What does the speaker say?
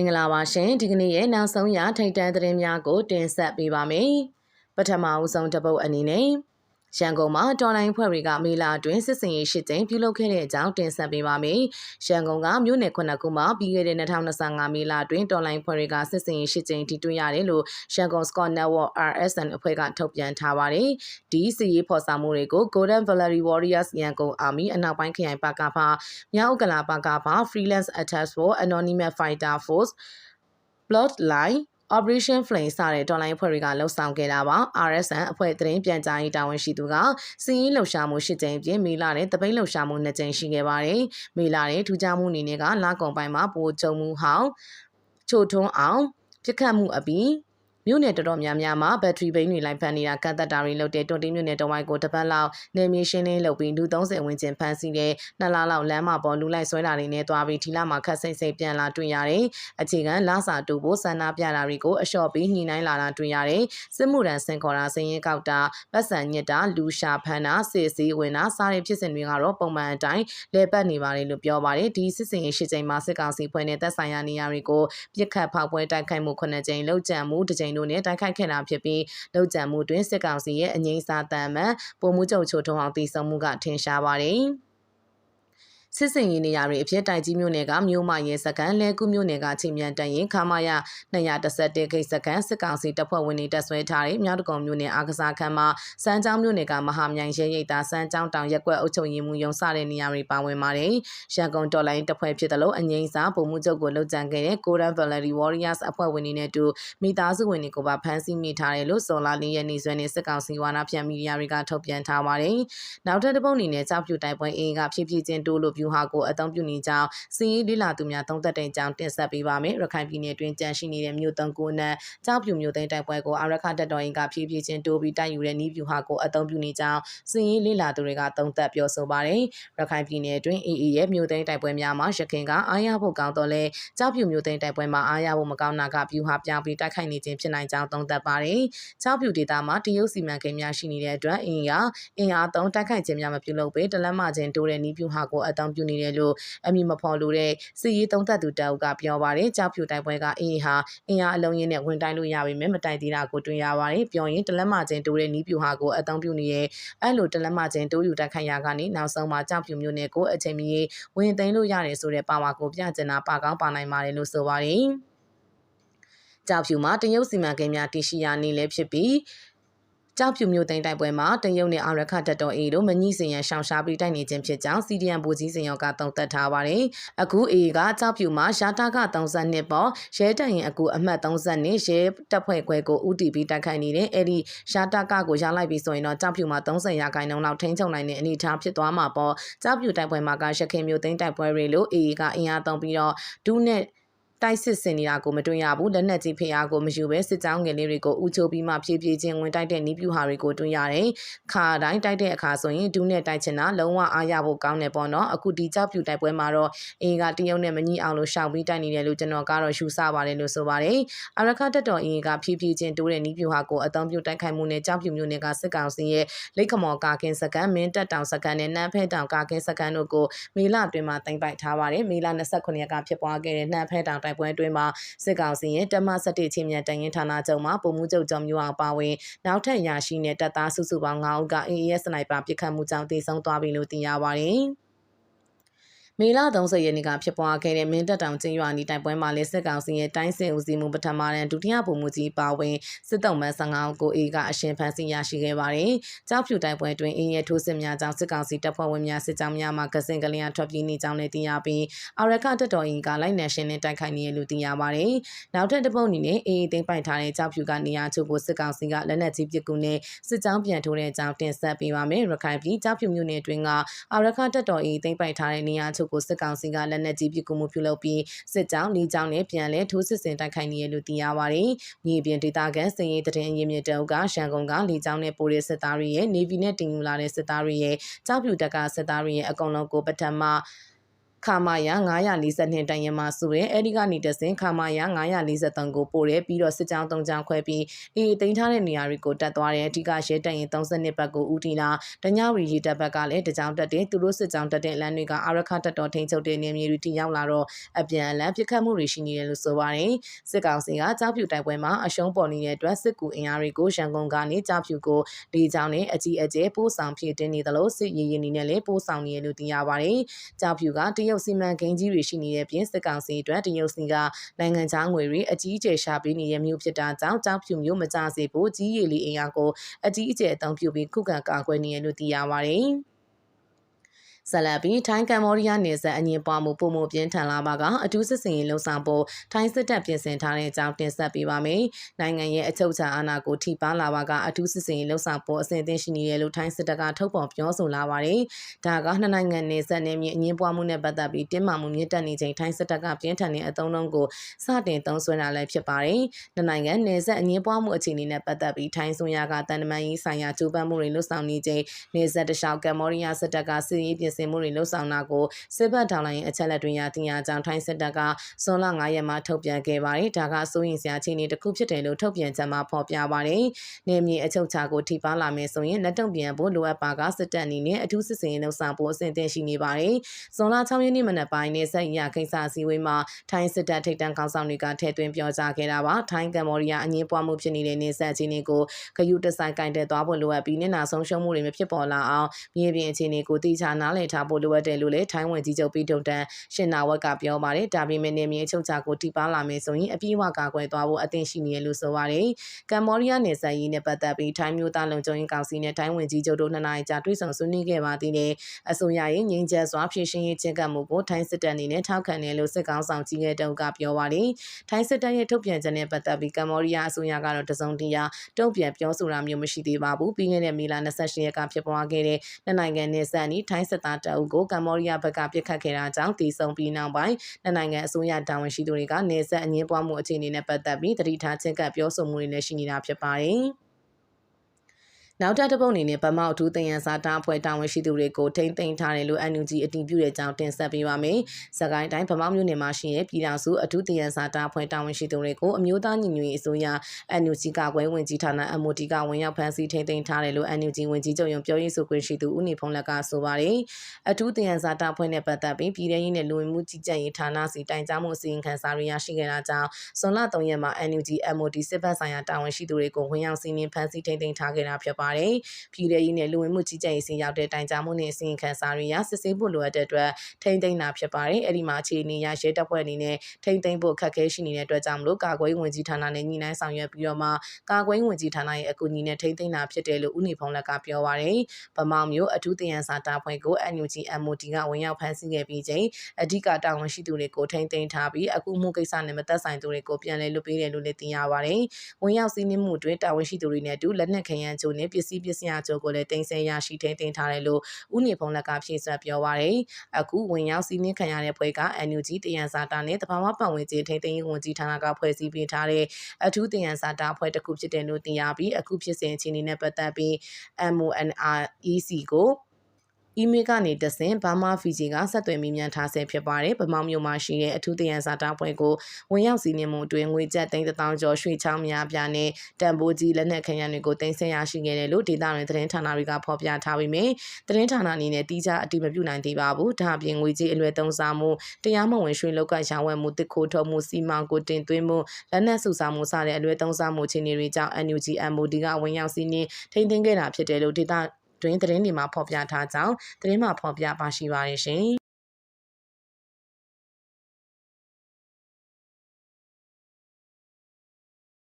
င်္ဂလာပါရှင်ဒီကနေ့ရဲ့နောက်ဆုံးရထိတ်တန့်သတင်းများကိုတင်ဆက်ပေးပါမယ်ပထမအဦးဆုံးတစ်ပုတ်အနေနဲ့ ရန်ကုန်မှာတော်လိုင်းဖွဲ့တွေကမေလာအတွင်းစစ်စင်ရေးရှစ်ကြိမ်ပြုလုပ်ခဲ့တဲ့အကြောင်းတင်ဆက်ပေးပါမယ်။ရန်ကုန်ကမြို့နယ်ခုနှစ်ခုမှာပြီးခဲ့တဲ့2025မေလာအတွင်းတော်လိုင်းဖွဲ့တွေကစစ်စင်ရေးရှစ်ကြိမ်တည်တွရတယ်လို့ရန်ကုန် Scott Network RSN အဖွဲ့ကထုတ်ပြန်ထားပါတယ်။ဒီစီရေးဖော်ဆောင်မှုတွေကို Golden Valley Warriors ရန်ကုန် Army အနောက်ပိုင်းခရိုင်ပါကဖာမြောက်ဥက္ကလာပါကဖာ Freelance Attack Force Anonymous Fighter Force Bloodline Operation Flame စတဲ့တော်လိုင်းအဖွဲ့တွေကလှုပ်ဆောင်ခဲ့တာပါ RSN အဖွဲ့သတင်းပြန်ကြားရေးတာဝန်ရှိသူကစီးရင်လှုပ်ရှားမှု၈ကြိမ်ပြင်မေလာတဲ့တပိတ်လှုပ်ရှားမှု၂ကြိမ်ရှိခဲ့ပါတယ်မေလာတဲ့ထူးခြားမှုအနေနဲ့ကလာကုံပိုင်းမှာပိုကြုံမှုဟောင်းချိုထွန်းအောင်ပြစ်ခတ်မှုအပြီး မြို့နယ်တော်တော်များများမှာဘက်ထရီဘိန်းတွေလိုက်ဖမ်းနေတာကန့်သက်တာတွေလုပ်တဲ့တွန်တီမြို့နယ်တဝိုက်ကိုတပတ်လောက်နေမြေရှင်းလင်းလုပ်ပြီးလူ30ဝန်းကျင်ဖမ်းဆီးတဲ့နှစ်လလောက်လမ်းမှာပေါ်လူလိုက်ဆွဲတာတွေနဲ့တွားပြီးထီလာမှာခတ်စိတ်စိတ်ပြန်လာတွေ့ရတယ်။အခြေခံလစာတူဖို့ဆန္ဒပြတာတွေကိုအလျှော့ပြီးညှိနှိုင်းလာတာတွေ့ရတယ်။စစ်မှုထမ်းစင်ခေါ်တာစင်ရင်ကောက်တာပတ်စံညစ်တာလူရှာဖမ်းတာစစ်စည်းဝင်တာစားတဲ့ဖြစ်စဉ်တွေကတော့ပုံမှန်အတိုင်းလဲပတ်နေပါတယ်လို့ပြောပါတယ်။ဒီစစ်စင်ရေးရှစ်ကြိမ်မှာစစ်ကောင်စီဖွဲ့နေတဲ့ဆိုင်ရာနေရာတွေကိုပြစ်ခတ်ဖောက်ပွဲတိုက်ခိုက်မှုခုနှစ်ကြိမ်လောက်ကြံမှုတစ်ကြိမ်တို့နဲ့တိုက်ခိုက်ခဲ့တာဖြစ်ပြီးလုံခြံမှုတွင်စစ်ကောင်စီရဲ့အငိမ့်စာတမ်းမှန်ပုံမှုချုပ်ချိုထုံအောင်တည်ဆုံမှုကထင်ရှားပါတယ်။ စစ်စင်ရေးနေရာတွေအဖြစ်တိုက်ကြီးမြို့နယ်ကမြို့မရဲစကန်လဲကူမြို့နယ်ကချိန်မြန်တန်ရင်ခမာရ211ဂိတ်စကန်စစ်ကောင်စီတပ်ဖွဲ့ဝင်တွေတပ်ဆွဲထားတဲ့မြောက်တကုံမြို့နယ်အားကစားခန်းမှာစမ်းချောင်းမြို့နယ်ကမဟာမြိုင်ရဲရိပ်သာစမ်းချောင်းတောင်ရက်ကွက်အုပ်ချုပ်ရေးမှူးရုံးစတဲ့နေရာတွေပါဝင်ပါတယ်။ရန်ကုန်တော်လိုင်းတပ်ဖွဲ့ဖြစ်တယ်လို့အငိမ့်စာပုံမှုချုပ်ကိုလှုပ်ကြံခဲ့တဲ့ Golden Valley Warriors အဖွဲ့ဝင်တွေနဲ့တူမိသားစုဝင်တွေကိုပါဖမ်းဆီးမိထားတယ်လို့စော်လာလင်းရဲ့နေဆွဲနေစစ်ကောင်စီဝါနာဖြန့်မီဒီယာတွေကထုတ်ပြန်ထားပါတယ်။နောက်ထပ်တစ်ပုတ်အနေနဲ့ကြောက်ဖြူတိုက်ပွဲအင်းကဖြည်းဖြည်းချင်းတိုးလို့ဗျူဟာကိုအသုံးပြုနေကြောင်းစီးရီးလေးလာသူများသုံးသက်တဲ့အကြောင်းတင်ဆက်ပေးပါမယ်။ရခိုင်ပြည်နယ်တွင်ကြန့်ရှိနေတဲ့မြို့သုံးကိုနက်ကြောက်ဖြူမြို့သိမ်းတိုက်ပွဲကိုအာရခတက်တော်ရင်ကဖြည်းဖြည်းချင်းတိုးပြီးတိုက်ယူတဲ့နီးဗျူဟာကိုအသုံးပြုနေကြောင်းစီးရီးလေးလာသူတွေကသုံးသက်ပြောဆိုပါတယ်။ရခိုင်ပြည်နယ်တွင် AA ရဲ့မြို့သိမ်းတိုက်ပွဲများမှာရခိုင်ကအားရဖို့ကောင်းတော့လဲကြောက်ဖြူမြို့သိမ်းတိုက်ပွဲမှာအားရဖို့မကောင်းတာကဗျူဟာပြောင်းပြီးတိုက်ခိုက်နေခြင်းဖြစ်နိုင်ကြောင်းသုံးသပ်ပါတယ်။ကြောက်ဖြူဒေသမှာတရုတ်စီမံကိန်းများရှိနေတဲ့အတွက်အင်းကအင်အားသုံးတိုက်ခိုက်ခြင်းများမပြုလုပ်ဘဲတလက်မချင်းတိုးတဲ့နီးဗျူဟာကိုအသုံးပြုနေတယ်လို့အမည်မဖော်လိုတဲ့စီရေးသုံးသက်သူတအုပ်ကပြောပါတယ်။ကြောက်ဖြူတိုက်ပွဲကအင်းဟာအင်အားအလုံးရင်းနဲ့ဝင်တိုက်လို့ရပေမဲ့မတိုက်သေးတာကိုတွေ့ရပါတယ်။ပြောရင်တလက်မချင်းတိုးတဲ့နီးဗျူဟာကိုအသုံးပြုနေတဲ့အဲ့လိုတလက်မချင်းတိုးယူတိုက်ခိုက်ရကနေနောက်ဆုံးမှာကြောက်ဖြူမျိုးနဲ့ကိုအချိန်မီဝင်သိမ်းလို့ရတယ်ဆိုတဲ့ပါဝါကိုပြကျင်တာပါကောင်းပါနိုင်ပါတယ်လို့ဆိုပါတယ်။ကြောက်ဖြူမှာတရုတ်စီမံကိန်းများတရှိရာနေလည်းဖြစ်ပြီး ကြောက်ဖြူမျိုးသိန်းတိုက်ပွဲမှာတရုတ်နဲ့အာရခတပ်တော်အေတို့မညှိစင်ရန်ရှောင်ရှားပြီးတိုက်နေခြင်းဖြစ်ကြောင်း CDN ဗိုလ်ကြီးစင်ရောကတုံ့တက်ထားပါတယ်။အခုအေကကြောက်ဖြူမှာရှာတာက32ပေါ်ရဲတရင်အကူအမှတ်30နဲ့ရဲတပ်ဖွဲ့ခွဲကို UTB တိုက်ခိုက်နေတဲ့အဲ့ဒီရှာတာကကိုရလိုက်ပြီးဆိုရင်တော့ကြောက်ဖြူမှာ30ရာခိုင်နှုန်းလောက်ထိန်းချုပ်နိုင်တဲ့အနေအထားဖြစ်သွားမှာပေါ့။ကြောက်ဖြူတိုက်ပွဲမှာကရခင်မျိုးသိန်းတိုက်ပွဲတွေလို့အေကအင်အားသုံးပြီးတော့ဒူးနဲ့ တိုက်စစ်ဆင်နေတာကိုမတွေ့ရဘူးလက်နက်ကြီးဖိအားကိုမယူဘဲစစ်ကြောင်းငယ်လေးတွေကိုဥချိုပြီးမှဖြည်းဖြည်းချင်းဝင်တိုက်တဲ့နီးပြူဟာတွေကိုတွေ့ရတယ်ခါတိုင်းတိုက်တဲ့အခါဆိုရင်ဒူးနဲ့တိုက်ချင်တာလုံးဝအားရဖို့ကောင်းတယ်ပေါ့နော်အခုဒီကြောက်ပြူတိုက်ပွဲမှာတော့အင်းကတရုတ်နဲ့မညီအောင်လို့ရှောင်ပြီးတိုက်နေတယ်လို့ကျွန်တော်ကတော့ယူဆပါတယ်လို့ဆိုပါတယ်အရခတက်တော်အင်းကဖြည်းဖြည်းချင်းတိုးတဲ့နီးပြူဟာကိုအသုံးပြုတိုက်ခိုက်မှုနဲ့ကြောက်ပြူမျိုးနဲ့ကစစ်ကောင်စီရဲ့လိတ်ခမော်ကာကင်းစကန်မင်းတက်တောင်စကန်နဲ့နန်းဖဲတောင်ကာကင်းစကန်တို့ကိုမေလအတွင်းမှာတင်ပိုက်ထားပါတယ်မေလ29ရက်ကဖြစ်ပွားခဲ့တဲ့နှမ်းဖဲတောင်တိုက်ပွဲအတွင်းမှာစစ်ကောင်စီရဲ့တမ17ချင်းမြန်တရင်ဌာနချုပ်မှာပုံမှုချုပ်ကျော်မျိုးအောင်ပါဝင်နောက်ထပ်ရရှိတဲ့တပ်သားစုစုပေါင်း9ဦးက AAS စနိုက်ပါပစ်ခတ်မှုကြောင့်တေဆုံးသွားပြီလို့သိရပါတယ်။ မေလ30ရက်နေ့ကဖြစ်ပွားခဲ့တဲ့မင်းတပ်တောင်ကျင်းရွာနီတိုက်ပွဲမှာလည်းစစ်ကောင်စီရဲ့တိုင်းစစ်ဦးစီးမှုပထမတန်းဒုတိယဗိုလ်မှူးကြီးပါဝင်စစ်တုံးမန်း15ဦးကိုအေကအရှင်ဖမ်းဆီးရရှိခဲ့ပါတယ်။ကြောက်ဖြူတိုက်ပွဲတွင်အင်းရဲ့ထိုးစစ်များကြောင့်စစ်ကောင်စီတပ်ဖွဲ့ဝင်များစစ်ကြောင်းများမှကစင်ကလျာထွက်ပြေးနေကြောင်းလည်းသိရပြီးအာရခတပ်တော်အင်းကလိုက်နယ်ရှင်နဲ့တိုက်ခိုက်နေရလို့သိရပါတယ်။နောက်ထပ်တစ်ပုတ်အနေနဲ့အေးသိမ်းပိုက်ထားတဲ့ကြောက်ဖြူကနေရာချုပ်ကိုစစ်ကောင်စီကလက်နက်ကြီးပစ်ကူနဲ့စစ်ကြောင်းပြန်ထိုးတဲ့အကြောင်းတင်ဆက်ပေးပါမယ်။ရခိုင်ပြည်ကြောက်ဖြူမြို့နယ်တွင်ကအာရခတပ်တော်အေးသိမ်းပိုက်ထားတဲ့နေရာချုပ်ကိုစစ်ကောင်စီကလက်နက်ကြီးပစ်ကူမှုပြုလုပ်ပြီးစစ်ကြောင်းလေးကြောင်းနဲ့ပြန်လည်ထိုးစစ်ဆင်တိုက်ခိုက်နေရလို့သိရပါတယ်။မြေပြင်ဒေသခံစင်ရေးတရင်ရင်းမြစ်တုပ်ကရန်ကုန်ကလေးကြောင်းနဲ့ပိုးတဲ့စစ်သားတွေရဲ့ Navy နဲ့တင်ယူလာတဲ့စစ်သားတွေရဲ့ကြောက်ဖြူတက်ကစစ်သားတွေရဲ့အကုန်လုံးကိုပထမ ခမာယာ942တန်ရင်မှာဆိုရင်အဲဒီကနေတဆင်ခမာယာ943ကိုပို့တယ်ပြီးတော့စစ်ကြောင်း3ကြောင်းခွဲပြီးအေးတင်ထားတဲ့နေရာတွေကိုတက်သွားတယ်အဓိကရဲတန်ရင်32ဘက်ကိုဦးတည်လာတညဝရီရီတပ်ဘက်ကလည်းတကြောင်တက်တယ်သူတို့စစ်ကြောင်းတက်တဲ့လမ်းတွေကအာရခတက်တော်ထိန်ချုပ်တဲ့နေမြေတွေထိရောက်လာတော့အပြန်အလှန်ပြစ်ခတ်မှုတွေရှိနေတယ်လို့ဆိုပါတယ်စစ်ကောင်စီကကြောက်ဖြူတိုက်ပွဲမှာအရှုံးပေါ်နေတဲ့အတွက်စစ်ကူအင်အားတွေကိုရန်ကုန်ကနေကြောက်ဖြူကိုလေကြောင်းနဲ့အကြီးအကျယ်ပို့ဆောင်ဖြစ်တင်နေသလိုစစ်ရေးရင်နဲ့လည်းပို့ဆောင်နေရလို့သိရပါတယ်ကြောက်ဖြူကတရုတ်စီမံကိန်းကြီးတွေရှိနေတဲ့ပြင်စစ်ကောင်စီအတွက်တရုတ်စီကနိုင်ငံခြားငွေတွေအကြီးအကျယ်ရှာပေးနေတဲ့မျိုးဖြစ်တာကြောင့်ကြောက်ဖြူမျိုးမကြစေဖို့ကြီးရည်လီအင်အားကိုအကြီးအကျယ်အသုံးပြုပြီးခုခံကာကွယ်နေရလို့သိရပါတယ်။ ဆလဘီထိုင်းကမ္ဘောဒီးယားနယ်စပ်အငင်းပွားမှုပုံမှုပြင်းထန်လာပါကအထူးစစ်စင်ရေးလှုံ့ဆော်ဖို့ထိုင်းစစ်တပ်ပြင်ဆင်ထားတဲ့အကြောင်းတင်ဆက်ပေးပါမယ်။နိုင်ငံရဲ့အချုပ်အခြာအာဏာကိုထိပါလာပါကအထူးစစ်စင်ရေးလှုံ့ဆော်ဖို့အစဉ်အသင့်ရှိနေတယ်လို့ထိုင်းစစ်တပ်ကထုတ်ဖော်ပြောဆိုလာပါတယ်။ဒါကနှစ်နိုင်ငံနယ်စပ်နယ်မြေအငင်းပွားမှုနဲ့ပတ်သက်ပြီးတင်းမာမှုမြင့်တက်နေချိန်ထိုင်းစစ်တပ်ကပြင်းထန်တဲ့အသုံးလုံးကိုစတင်သုံးစွဲတာလည်းဖြစ်ပါတယ်။နှစ်နိုင်ငံနယ်စပ်အငင်းပွားမှုအခြေအနေနဲ့ပတ်သက်ပြီးထိုင်းဆိုရကတန်တမန်ရေးဆိုင်ရာကြိုးပမ်းမှုတွေလှုပ်ဆောင်နေချိန်နယ်စပ်တလျှောက်ကမ္ဘောဒီးယားစစ်တပ်ကစစ်ရေးပြင်ဆင်မှုတွေလှုပ်ဆောင်တာကိုစစ်ဘက်ထောင်လိုင်းအချက်လက်တွေရတင်ရကြောင်းထိုင်းစစ်တပ်ကဇွန်လ9ရက်မှာထုတ်ပြန်ခဲ့ပါတယ်။ဒါကစိုးရင်စရာအခြေအနေတစ်ခုဖြစ်တယ်လို့ထုတ်ပြန်ချက်မှာဖော်ပြပါတယ်။နေမြေအချုပ်ချာကိုထိပါလာမယ်ဆိုရင်လက်တုံပြန်ဖို့လိုအပ်ပါကစစ်တပ်အနေနဲ့အထူးစစ်စင်ရေးလှုပ်ဆောင်ဖို့အဆင်သင့်ရှိနေပါတယ်။ဇွန်လ6ရက်နေ့မနက်ပိုင်းနေဆက်ရခိစ္စစည်းဝေးမှာထိုင်းစစ်တပ်ထိပ်တန်းခေါင်းဆောင်တွေကထည့်သွင်းပြောကြားခဲ့တာပါ။ထိုင်းကမ္ဘောဒီးယားအငင်းပွားမှုဖြစ်နေတဲ့နေဆက်အခြေအနေကိုဂယုတဆိုင်ကင်တဲ့သွားဖို့လိုအပ်ပြီးနေနာဆုံးရှုံးမှုတွေမဖြစ်ပေါ်လာအောင်မြေပြင်အခြေအနေကိုတိကျနားလည်ထားဖို့လိုအပ်တယ်လို့လည်းထိုင်းဝန်ကြီးချုပ်ပြီးတုံတန်ရှင်နာဝက်ကပြောပါတယ်ဒါပေမဲ့နေမြေချုပ်ချကိုထိပါလာမယ်ဆိုရင်အပြည့်အဝကာကွယ်သွားဖို့အသင့်ရှိနေရလို့ဆိုပါတယ်ကမ္ဘောဒီးယားနယ်စပ်ရေးနဲ့ပတ်သက်ပြီးထိုင်းမျိုးသားလုံခြုံရေးကောင်စီနဲ့ထိုင်းဝန်ကြီးချုပ်တို့နှစ်နိုင်ကြာတွေ့ဆုံဆွေးနွေးခဲ့ပါသေးတယ်အစိုးရရဲ့ငြိမ်းချမ်းစွာဖြည့်ရှင်းရေးချင့်ကပ်မှုကိုထိုင်းစစ်တပ်အနေနဲ့ထောက်ခံတယ်လို့စစ်ကောင်ဆောင်ကြီးရဲ့တုံးကပြောပါတယ်ထိုင်းစစ်တပ်ရဲ့ထုတ်ပြန်ချက်နဲ့ပတ်သက်ပြီးကမ္ဘောဒီးယားအစိုးရကတော့တစုံတရာတုံ့ပြန်ပြောဆိုတာမျိုးမရှိသေးပါဘူးပြီးခဲ့တဲ့မေလ28ရက်ကဖြစ်ပွားခဲ့တဲ့နှစ်နိုင်ငံနယ်စပ်နီးထိုင်းစစ်သားတအုပ်ကိုကမ္ဘောဒီးယားဘက်ကပြစ်ခတ်ခဲ့တာကြောင့်တည်ဆုံပြီးနောက်ပိုင်းနှစ်နိုင်ငံအစိုးရတာဝန်ရှိသူတွေကနေဆက်အငင်းပွားမှုအခြေအနေနဲ့ပတ်သက်ပြီးတတိထားချင်းကပ်ပြောဆိုမှုတွေလည်းရှိနေတာဖြစ်ပါတယ်။ နောက်ထပ်တစ်ပုတ်အနေနဲ့ဗမောက်ထူးတင်ရန်စာတာအဖွဲ့တာဝန်ရှိသူတွေကိုထိမ့်သိမ်းထားတယ်လို့ NUG အတည်ပြုတဲ့အကြောင်းတင်ဆက်ပေးပါမယ်။စကိုင်းတိုင်းဗမောက်မြို့နယ်မှာရှိတဲ့ပြည်ထောင်စုအထူးတင်ရန်စာတာအဖွဲ့တာဝန်ရှိသူတွေကိုအမျိုးသားညီညွတ်ရေးအစိုးရ NUG ကကွယ်ဝင်ကြီးဌာန MOD ကဝင်ရောက်ဖမ်းဆီးထိမ့်သိမ်းထားတယ်လို့ NUG ဝင်ကြီးချုပ်ရုံပြောရေးဆိုခွင့်ရှိသူဦးနေဖုံးလက်ကဆိုပါတယ်။အထူးတင်ရန်စာတာအဖွဲ့နဲ့ပတ်သက်ပြီးပြည်ထရေးနဲ့လူဝင်မှုကြီးကြပ်ရေးဌာနစီတိုင်ကြားမှုအစီရင်ခံစာတွေရရှိခဲ့တာကြောင့်ဇွန်လ3ရက်မှာ NUG MOD စစ်ဘက်ဆိုင်ရာတာဝန်ရှိသူတွေကိုဝင်ရောက်စီးနင်းဖမ်းဆီးထိမ့်သိမ်းထားခဲ့တာဖြစ်ပါတယ်။ပြည်ထရေးနဲ့လူဝင်မှုကြီးကြပ်ရေးစီရောက်တဲ့တိုင်ကြားမှုနဲ့အစီရင်ခံစာတွေရစစ်ဆေးဖို့လိုအပ်တဲ့အတွက်ထိမ့်သိမ်းတာဖြစ်ပါတယ်။အဲ့ဒီမှာအခြေအနေရရဲတပ်ဖွဲ့အနေနဲ့ထိမ့်သိမ်းဖို့ခက်ခဲရှိနေတဲ့အတွက်ကြောင့်မလို့ကာကွယ်ဝင်ကြီးဌာနနဲ့ညှိနှိုင်းဆောင်ရွက်ပြီးတော့မှကာကွယ်ဝင်ကြီးဌာနရဲ့အကူအညီနဲ့ထိမ့်သိမ်းတာဖြစ်တယ်လို့ဦးနေဖုံးလက်ကပြောပါရယ်။ဗမောင်မျိုးအထူးတယံစာတာဖွဲ့ကို NUG MOD ကဝင်ရောက်ဖမ်းဆီးခဲ့ပြီးချိန်အဓိကတာဝန်ရှိသူတွေကိုထိမ့်သိမ်းထားပြီးအခုမှုကိစ္စနဲ့မသက်ဆိုင်သူတွေကိုပြန်လည်လွှတ်ပေးတယ်လို့လည်းသိရပါရယ်။ဝင်ရောက်စီးနင်းမှုတွင်တာဝန်ရှိသူတွေနဲ့အတူလက်နက်ခဲယမ်းချို့နဲ့ပစ္စည်းပစ္စယချို့ကိုလည်းတင်ဆက်ရရှိထိန်းသိမ်းထားတယ်လို့ဦးနေဖုံးလက်ကဖြည့်ဆွတ်ပြောပါရယ်အခုဝင်ရောက်စီးနင်းခံရတဲ့ဖွဲ့က NUG တယံစာတာနဲ့တဘာဝပတ်ဝန်းကျင်ထိန်းသိမ်းရေးဝန်ကြီးဌာနကဖွဲ့စည်းပေးထားတဲ့အထူးတယံစာတာဖွဲ့တစ်ခုဖြစ်တယ်လို့သိရပြီးအခုဖြစ်စဉ်အခြေအနေနဲ့ပတ်သက်ပြီး MONREC ကို အီးမေးလ်ကနေတဆင့်ဘာမာဖီဂျီကဆက်သွယ်မိမြန်ထားဆဲဖြစ်ပါတယ်။ဗမောင်မြို့မှာရှိတဲ့အထူးတရန်စာတာပွဲကိုဝင်ရောက်စီးနင်းမှုအတွင်းငွေကျပ်3000ကျော်ရွှေချောင်းများပြားနဲ့တန်ဖိုးကြီးလက်နက်ခဲယမ်းတွေကိုတင်ဆက်ရရှိခဲ့တယ်လို့ဒေသတွင်သတင်းဌာနတွေကဖော်ပြထားပေမယ့်သတင်းဌာနအနေနဲ့တိကျအတိမပြုနိုင်သေးပါဘူး။ဒါအပြင်ငွေကြေးအလွယ်သုံးစားမှုတရားမဝင်ရွှေလောက်ကရှာဝယ်မှုတစ်ခိုးထုတ်မှုစီမံကိုတင်သွင်းမှုလက်နက်စုဆောင်းမှုစတဲ့အလွယ်သုံးစားမှုအခြေအနေတွေကြောင့် NUG MOD ကဝင်ရောက်စီးနင်းထိန်းသိမ်းခဲ့တာဖြစ်တယ်လို့ဒေသ တွင်သတင်းတွေမှာဖော်ပြထားကြောင်းသတင်းမှာဖော်ပြပါရှိပါတယ်ရှင်